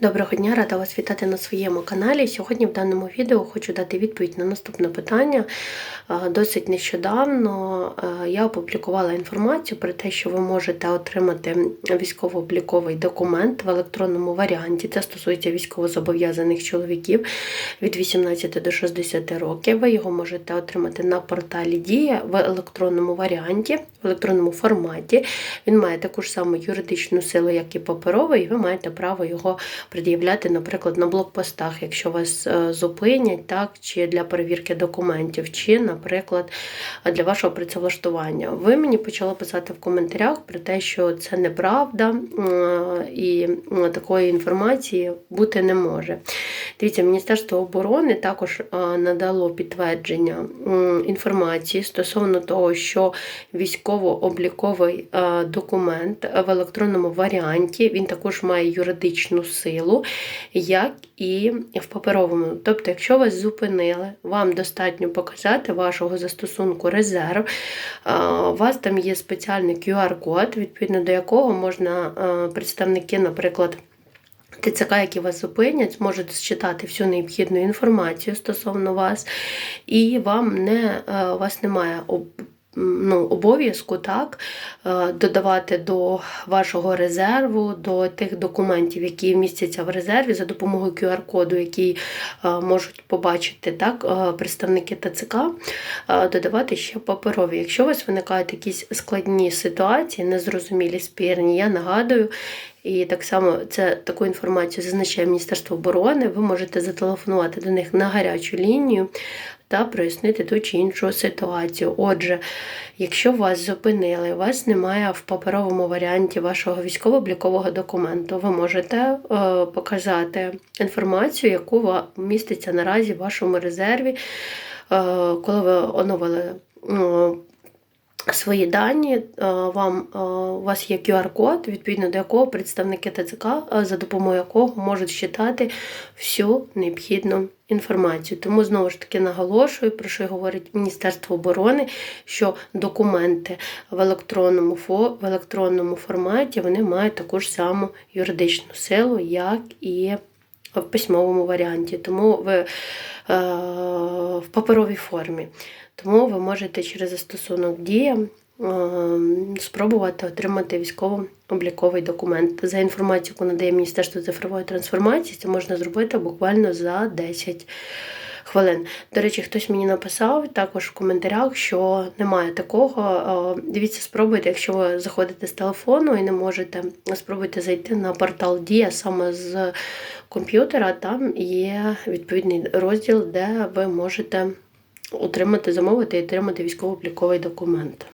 Доброго дня, рада вас вітати на своєму каналі. Сьогодні в даному відео хочу дати відповідь на наступне питання. Досить нещодавно я опублікувала інформацію про те, що ви можете отримати військово-обліковий документ в електронному варіанті. Це стосується військовозобов'язаних чоловіків від 18 до 60 років. Ви його можете отримати на порталі Дія в електронному варіанті, в електронному форматі. Він має таку ж саму юридичну силу, як і паперовий, і ви маєте право його пред'являти, наприклад, на блокпостах, якщо вас е, зупинять, так, чи для перевірки документів, чи, наприклад, для вашого працевлаштування. Ви мені почали писати в коментарях про те, що це неправда е, і е, такої інформації бути не може. Дивіться, Міністерство оборони також надало підтвердження інформації стосовно того, що військово-обліковий документ в електронному варіанті він також має юридичну силу, як і в паперовому. Тобто, якщо вас зупинили, вам достатньо показати вашого застосунку резерв. У вас там є спеціальний QR-код, відповідно до якого можна представники, наприклад, ТЦК, які вас зупинять, зможуть зчитати всю необхідну інформацію стосовно вас, і вам не, вас немає ну, обов'язку так, додавати до вашого резерву, до тих документів, які містяться в резерві, за допомогою QR-коду, який можуть побачити так, представники ТЦК, додавати ще паперові. Якщо у вас виникають якісь складні ситуації, незрозумілі спірні, я нагадую. І так само це таку інформацію зазначає Міністерство оборони. Ви можете зателефонувати до них на гарячу лінію та прояснити ту чи іншу ситуацію. Отже, якщо вас зупинили, вас немає в паперовому варіанті вашого військово-облікового документу, ви можете е, показати інформацію, яку міститься наразі в вашому резерві, е, коли ви оновили. Свої дані, вам у вас є QR-код, відповідно до якого представники ТЦК, за допомогою якого можуть читати всю необхідну інформацію. Тому знову ж таки наголошую, про що говорить Міністерство оборони, що документи в електронному в електронному форматі вони мають таку ж саму юридичну силу, як і в письмовому варіанті. Тому ви е, в паперовій формі. Тому ви можете через застосунок Дія спробувати отримати військово-обліковий документ. За інформацією, яку надає Міністерство цифрової трансформації, це можна зробити буквально за 10 хвилин. До речі, хтось мені написав також в коментарях, що немає такого. Дивіться, спробуйте, якщо ви заходите з телефону і не можете, спробуйте зайти на портал Дія саме з комп'ютера. Там є відповідний розділ, де ви можете отримати, замовити і отримати військово-обліковий документ.